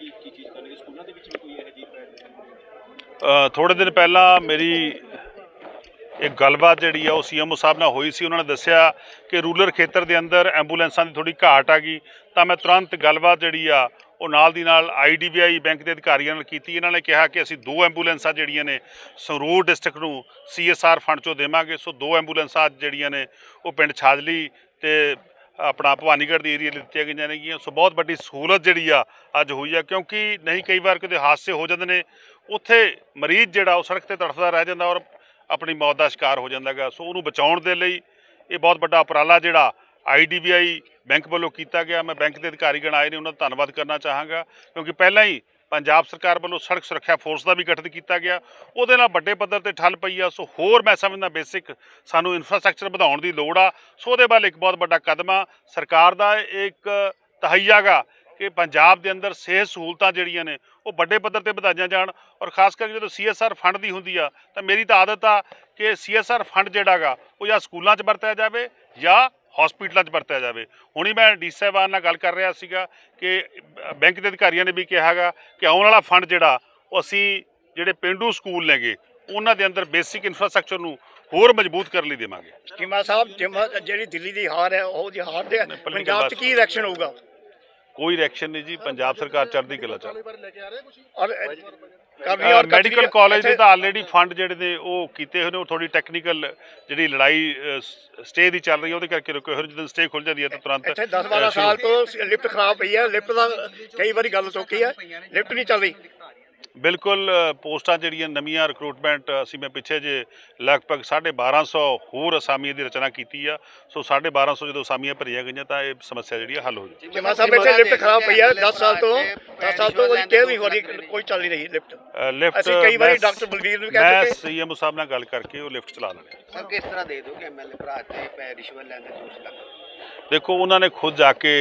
ਕੀ ਕੀ ਚੀਜ਼ ਕਰਨਗੇ ਸਕੂਲਾਂ ਦੇ ਵਿੱਚ ਵੀ ਕੋਈ ਇਹੋ ਜਿਹੀ ਪਹਿਲ ਥੋੜੇ ਦਿਨ ਪਹਿਲਾਂ ਮੇਰੀ ਇਹ ਗੱਲਬਾਤ ਜਿਹੜੀ ਆ, ਉਹ ਸੀਐਮਓ ਸਾਹਿਬ ਨਾਲ ਹੋਈ ਸੀ। ਉਹਨਾਂ ਨੇ ਦੱਸਿਆ ਕਿ ਰੂਰਲ ਖੇਤਰ ਦੇ ਅੰਦਰ ਐਂਬੂਲੈਂਸਾਂ ਦੀ ਥੋੜੀ ਘਾਟ ਆ ਗਈ। ਤਾਂ ਮੈਂ ਤੁਰੰਤ ਗੱਲਬਾਤ ਜਿਹੜੀ ਆ, ਉਹ ਨਾਲ ਦੀ ਨਾਲ ਆਈਡੀਬੀਆਈ ਬੈਂਕ ਦੇ ਅਧਿਕਾਰੀਆਂ ਨਾਲ ਕੀਤੀ। ਇਹਨਾਂ ਨੇ ਕਿਹਾ ਕਿ ਅਸੀਂ ਦੋ ਐਂਬੂਲੈਂਸਾਂ ਜਿਹੜੀਆਂ ਨੇ, ਸੰਗਰੂਰ ਡਿਸਟ੍ਰਿਕਟ ਨੂੰ ਸੀਐਸਆਰ ਫੰਡ ਚੋਂ ਦੇਵਾਂਗੇ। ਸੋ ਦੋ ਐਂਬੂਲੈਂਸਾਂ ਜਿਹੜੀਆਂ ਨੇ, ਉਹ ਪਿੰਡ ਛਾਜਲੀ ਤੇ ਆਪਣਾ ਭਵਾਨੀਗੜ੍ਹ ਦੀ ਏਰੀਆ ਦਿੱਤੀਆਂ ਗਈਆਂ ਨੇਗੀਆਂ ਸੋ ਬਹੁਤ ਵੱਡੀ ਸਹੂਲਤ ਜਿਹੜੀ ਆ, ਅੱਜ ਹੋਈ ਆ, ਕਿਉਂਕਿ ਨਹੀਂ ਕਈ ਵਾਰ ਕਿਤੇ ਹਾਦਸੇ ਹੋ ਜਾਂਦੇ ਨੇ, ਉੱਥੇ ਮਰੀਜ਼ ਜਿਹੜਾ ਉਹ ਸੜਕ ਤੇ ਤੜਫਦਾ ਰਹਿ ਜਾਂਦਾ ਔਰ ਆਪਣੀ ਮੌਤ ਦਾ ਸ਼ਿਕਾਰ ਹੋ ਜਾਂਦਾਗਾ ਸੋ ਉਹਨੂੰ ਬਚਾਉਣ ਦੇ ਲਈ ਇਹ ਬਹੁਤ ਵੱਡਾ ਉਪਰਾਲਾ ਜਿਹੜਾ ਆਈਡੀਬੀਆਈ ਬੈਂਕ ਵੱਲੋਂ ਕੀਤਾ ਗਿਆ। ਮੈਂ ਬੈਂਕ ਦੇ ਅਧਿਕਾਰੀਗਣ ਆਏ ਨੇ, ਉਹਨਾਂ ਦਾ ਧੰਨਵਾਦ ਕਰਨਾ ਚਾਹਾਂਗਾ, ਕਿਉਂਕਿ ਪਹਿਲਾਂ ਹੀ ਪੰਜਾਬ ਸਰਕਾਰ ਵੱਲੋਂ ਸੜਕ ਸੁਰੱਖਿਆ ਫੋਰਸ ਦਾ ਵੀ ਗਠਨ ਕੀਤਾ ਗਿਆ। ਉਹਦੇ ਨਾਲ ਵੱਡੇ ਪੱਧਰ ਤੇ ਠੱਲ ਪਈ ਆ, ਸੋ ਹੋਰ ਮੈਂ ਸਮਝਦਾ ਬੇਸਿਕ ਸਾਨੂੰ ਇਨਫਰਾਸਟ੍ਰਕਚਰ ਵਧਾਉਣ ਦੀ ਲੋੜ ਆ। ਸੋ ਉਹਦੇ ਵੱਲ ਇੱਕ ਬਹੁਤ ਵੱਡਾ ਕਦਮ ਆ। ਸਰਕਾਰ ਦਾ ਇਹ ਇੱਕ ਤਹਈਆਗਾ ਕਿ ਪੰਜਾਬ ਦੇ ਅੰਦਰ ਸਿਹਤ ਸਹੂਲਤਾਂ ਜਿਹੜੀਆਂ ਨੇ, ਉਹ ਵੱਡੇ ਪੱਧਰ ਤੇ ਵਧਾਈਆਂ ਜਾਣ। ਔਰ ਖਾਸ ਕਰਕੇ ਜਦੋਂ ਸੀਐਸਆਰ ਫੰਡ ਦੀ ਹੁੰਦੀ ਆ, ਤਾਂ ਮੇਰੀ ਤਾਂ ਆਦਤ ਆ ਕਿ ਸੀਐਸਆਰ ਫੰਡ ਜਿਹੜਾਗਾ ਉਹ ਜਾਂ ਸਕੂਲਾਂ 'ਚ ਵਰਤਿਆ ਜਾਵੇ ਜਾਂ ਹਸਪੀਟਲਾਂ 'ਚ ਵਰਤਿਆ ਜਾਵੇ। ਹੁਣੀ ਮੈਂ ਡੀ ਸਾਹਿਬਾਨ ਨਾਲ ਗੱਲ ਕਰ ਰਿਹਾ ਸੀਗਾ ਕਿ ਬੈਂਕ ਦੇ ਅਧਿਕਾਰੀਆਂ ਨੇ ਵੀ ਕਿਹਾਗਾ ਕਿ ਆਉਣ ਵਾਲਾ ਫੰਡ ਜਿਹੜਾ ਉਹ ਅਸੀਂ ਜਿਹੜੇ ਪਿੰਡੂ ਸਕੂਲ ਨੇਗੇ ਉਹਨਾਂ ਦੇ ਅੰਦਰ ਬੇਸਿਕ ਇਨਫਰਾਸਟ੍ਰਕਚਰ ਨੂੰ ਹੋਰ ਮਜ਼ਬੂਤ ਕਰਨ ਲਈ ਦੇਵਾਂਗੇ। ਚੀਮਾ ਸਾਹਿਬ ਜਿਹੜੀ ਦਿੱਲੀ ਦੀ ਹਾਰ ਹੈ ਉਹ ਦੀ ਹਾਰ ਦੇ ਪੰਜਾਬ 'ਚ ਕੀ ਇਲੈਕਸ਼ਨ ਹੋਊਗਾ? ਕੋਈ ਰਿਐਕਸ਼ਨ ਨਹੀਂ ਜੀ ਪੰਜਾਬ ਸਰਕਾਰ ਚੜ੍ਹਦੀ ਕਲਾ ਚ ਔਰ ਕਰਨੀ ਔਰ ਮੈਡੀਕਲ ਕਾਲਜ ਦੇ ਤਾਂ ਆਲਰੇਡੀ ਫੰਡ ਜਿਹੜੇ ਨੇ ਉਹ ਕੀਤੇ ਹੋਏ ਨੇ ਉਹ ਥੋੜੀ ਟੈਕਨੀਕਲ ਜਿਹੜੀ ਲੜਾਈ ਸਟੇ ਦੀ ਚੱਲ ਰਹੀ ਹੈ ਉਹਦੇ ਕਰਕੇ ਰੁਕੇ ਹੋਏ। ਜਦੋਂ ਸਟੇ ਖੁੱਲ ਜਾਂਦੀ ਹੈ ਤਾਂ ਤੁਰੰਤ ਇੱਥੇ 10 ਅ, 12 ਸ਼ੁਰੂ- ਸਾਲ ਤੋਂ ਲਿਫਟ ਖਰਾਬ ਪਈ ਹੈ ਲਿਫਟ ਦਾ ਕਈ ਵਾਰੀ ਗੱਲ ਚੁੱਕੀ ਹੈ ਲਿਫਟ ਨਹੀਂ ਚੱਲ ਰਹੀ ਬਿਲਕੁਲ ਪੋਸਟਾਂ ਜਿਹੜੀਆਂ ਨਵੀਆਂ ਰਿਕਰੂਟਮੈਂਟ ਅਸੀਂ ਮੈਂ ਪਿੱਛੇ ਜੇ ਲਗਭਗ 1250 ਹੋਰ ਅਸਾਮੀਆਂ ਦੀ ਰਚਨਾ ਕੀਤੀ ਆ ਸੋ 1250 ਜਦੋਂ ਅਸਾਮੀਆਂ ਭਰੀਆਂ ਗਈਆਂ ਤਾਂ ਇਹ ਸਮੱਸਿਆ ਜਿਹੜੀ ਆ ਹੱਲ ਹੋ ਜਾਊਗੀ ਚੀਮਾ ਸਾਹਿਬ ਇੱਥੇ ਲਿਫਟ ਖਰਾਬ ਪਈ ਹੈ 10 ਸਾਲ ਤੋਂ 10 ਸਾਲ ਤੋਂ ਉਹਦੀ ਕੇਅਰ ਨਹੀਂ ਹੋ ਰਹੀ ਕੋਈ ਚੱਲ ਨਹੀਂ ਰਹੀ ਲਿਫਟ ਲਿਫਟ ਅਸੀਂ ਕਈ ਵਾਰੀ ਡਾਕਟਰ ਬਲਵੀਰ ਨੂੰ ਕਹਿ ਮੈਂ ਚੁੱਕੇ। ਸੀਐਮ ਸਾਹਿਬ ਨਾਲ ਗੱਲ ਕਰਕੇ ਉਹ ਲਿਫਟ ਚਲਾ ਲੈਣੇ ਸਰ ਕਿਸ ਤਰ੍ਹਾਂ ਦੇ ਦੋਗੇ? ਐਮਐਲਏ ਭਰਾ ਤੇ ਪੈ ਰਿਸ਼ਵਤ ਲੈਣ ਦੇ ਦੋਸ਼ ਲੱਗ ਦੇਖੋ ਉਹਨਾਂ ਨੇ ਖੁਦ ਜਾ ਕੇ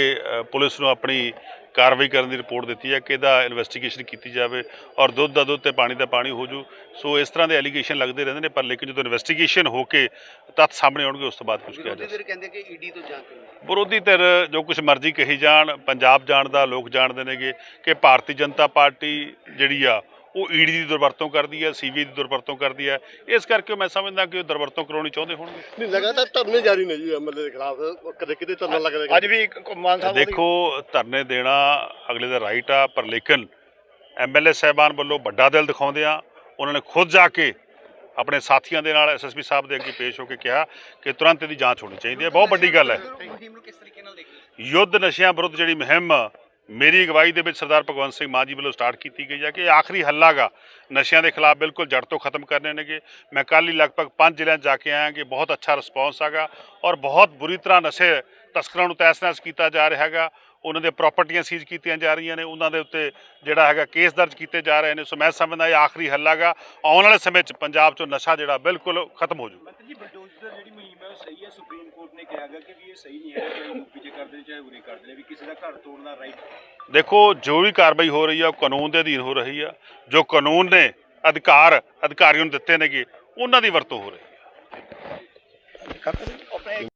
ਪੁਲਿਸ ਨੂੰ ਆਪਣੀ ਕਾਰਵਾਈ ਕਰਨ ਦੀ ਰਿਪੋਰਟ ਦਿੱਤੀ ਹੈ ਕਿ ਇਹਦਾ ਇਨਵੈਸਟੀਗੇਸ਼ਨ ਕੀਤੀ ਜਾਵੇ ਔਰ ਦੁੱਧ ਦਾ ਦੁੱਧ ਤੇ ਪਾਣੀ ਦਾ ਪਾਣੀ ਹੋ ਜੂ। ਸੋ ਇਸ ਤਰ੍ਹਾਂ ਦੇ ਐਲੀਗੇਸ਼ਨ ਲੱਗਦੇ ਰਹਿੰਦੇ ਨੇ ਪਰ ਲੇਕਿਨ ਜਦੋਂ ਇਨਵੈਸਟੀਗੇਸ਼ਨ ਹੋ ਕੇ ਤੱਥ ਸਾਹਮਣੇ ਆਉਣਗੇ ਉਸ ਤੋਂ ਬਾਅਦ ਕੁਝ ਕਿਹਾ ਵਿਰੋਧੀ ਜਾ ਧਿਰ ਕਹਿੰਦੇ ਕਿ ਈਡੀ ਤੋਂ ਜਾਂਚ ਵਿਰੋਧੀ ਧਿਰ ਜੋ ਕੁਝ ਮਰਜ਼ੀ ਕਹੀ ਜਾਣ ਪੰਜਾਬ ਜਾਣਦਾ ਲੋਕ ਜਾਣਦੇ ਨੇਗੇ ਕਿ ਭਾਰਤੀ ਜਨਤਾ ਪਾਰਟੀ ਜਿਹੜੀ ਆ ਉਹ ਈਡੀ ਦੀ ਦੁਰਵਰਤੋਂ ਕਰਦੀ ਹੈ ਸੀਬੀਆਈ ਦੀ ਦੁਰਵਰਤੋਂ ਕਰਦੀ ਹੈ। ਇਸ ਕਰਕੇ ਮੈਂ ਸਮਝਦਾ ਕਿ ਉਹ ਦੁਰਵਰਤੋਂ ਕਰਾਉਣੀ ਚਾਹੁੰਦੇ ਹੋਣਗੇ। ਨਹੀਂ ਲਗਾਤਾਰ ਧਰਨੇ ਜਾਰੀ ਨੇ ਜੀ ਐਮਐਲਏ ਦੇ ਖਿਲਾਫ। ਕਦੇ ਕਿਤੇ ਧਰਨਾ ਲੱਗਦਾ ਅੱਜ ਵੀ ਮਾਨ ਸਾਹਿਬ ਦੇਖੋ ਧਰਨੇ ਦੇਣਾ ਅਗਲੇ ਦਾ ਰਾਈਟ ਆ ਪਰ ਲੇਕਿਨ ਐਮਐਲਏ ਸਾਹਿਬਾਨ ਵੱਲੋਂ ਵੱਡਾ ਦਿਲ ਦਿਖਾਉਂਦੇ ਆ। ਉਹਨਾਂ ਨੇ ਖੁਦ ਜਾ ਕੇ ਆਪਣੇ ਸਾਥੀਆਂ ਦੇ ਨਾਲ ਐਸਐਸਪੀ ਸਾਹਿਬ ਦੇ ਅੱਗੇ ਪੇਸ਼ ਹੋ ਕੇ ਕਿਹਾ ਕਿ ਤੁਰੰਤ ਇਹਦੀ ਜਾਂਚ ਹੋਣੀ ਚਾਹੀਦੀ ਹੈ। ਬਹੁਤ ਵੱਡੀ ਗੱਲ ਹੈ? ਯੁੱਧ ਨਸ਼ਿਆਂ ਵਿਰੁੱਧ ਜਿਹੜੀ ਮੁਹਿੰਮ ਮੇਰੀ ਅਗਵਾਈ ਦੇ ਵਿੱਚ ਸਰਦਾਰ ਭਗਵੰਤ ਸਿੰਘ ਮਾਨ ਜੀ ਵੱਲੋਂ ਸਟਾਰਟ ਕੀਤੀ ਗਈ ਹੈ ਕਿ ਇਹ ਆਖਰੀ ਹੱਲਾਗਾ ਨਸ਼ਿਆਂ ਦੇ ਖਿਲਾਫ ਬਿਲਕੁਲ ਜੜ ਤੋਂ ਖਤਮ ਕਰਨੇ ਨੇਗੇ। ਮੈਂ ਕੱਲ੍ਹ ਹੀ ਲਗਭਗ ਪੰਜ ਜ਼ਿਲ੍ਹਿਆਂ 'ਚ ਜਾ ਕੇ ਆਇਆ ਕਿ ਬਹੁਤ ਅੱਛਾ ਰਿਸਪੌਂਸ ਹੈਗਾ ਔਰ ਬਹੁਤ ਬੁਰੀ ਤਰ੍ਹਾਂ ਨਸ਼ੇ ਤਸਕਰਾਂ ਨੂੰ ਤਹਿਸ-ਨਹਿਸ ਕੀਤਾ ਜਾ ਰਿਹਾ ਹੈਗਾ। ਉਹਨਾਂ ਦੇ ਪ੍ਰਾਪਰਟੀਆਂ ਸੀਜ਼ ਕੀਤੀਆਂ ਜਾ ਰਹੀਆਂ ਨੇ, ਉਹਨਾਂ ਦੇ ਉੱਤੇ ਜਿਹੜਾ ਹੈਗਾ ਕੇਸ ਦਰਜ ਕੀਤੇ ਜਾ ਰਹੇ ਨੇ। ਸੋ ਮੈਂ ਸਮਝਦਾ ਇਹ ਆਖਰੀ ਹੱਲਾਗਾ ਆਉਣ ਵਾਲੇ ਸਮੇਂ 'ਚ ਪੰਜਾਬ 'ਚੋਂ ਨਸ਼ਾ ਜਿਹੜਾ ਬਿਲਕੁਲ ਖਤਮ ਹੋ ਜਾਊਗਾ ਮੰਤਰੀ ਜੀ ਬਲਡੋਜ਼ਰ ਜਿਹੜੀ ਮੁਹਿੰਮ ਹੈ ਉਹ ਸਹੀ ਹੈ ਸੁਪਰੀਮ ਕੋਰਟ ਨੇ ਕਿਹਾ ਗਿਆ ਕਿ ਵੀ ਇਹ ਸਹੀ ਨਹੀਂ ਹੈ ਚਾਹੇ ਯੂਪੀ 'ਚ ਕਰਦੇ ਨੇ ਚਾਹੇ ਉਰੇ ਕਰਦੇ ਨੇ ਵੀ ਕਿਸੇ ਦਾ ਘਰ ਤੋੜਨ ਦਾ ਰਾਈਟ ਦੇਖੋ ਜੋ ਵੀ ਕਾਰਵਾਈ ਹੋ ਰਹੀ ਆ ਉਹ ਕਾਨੂੰਨ ਦੇ ਅਧੀਨ ਹੋ ਰਹੀ ਆ। ਜੋ ਕਾਨੂੰਨ ਨੇ ਅਧਿਕਾਰ ਅਧਿਕਾਰੀਆਂ ਨੂੰ ਦਿੱਤੇ ਨੇਗੇ ਉਹਨਾਂ ਦੀ ਵਰਤੋਂ ਹੋ ਰਹੀ ਹੈ ਖਤਮ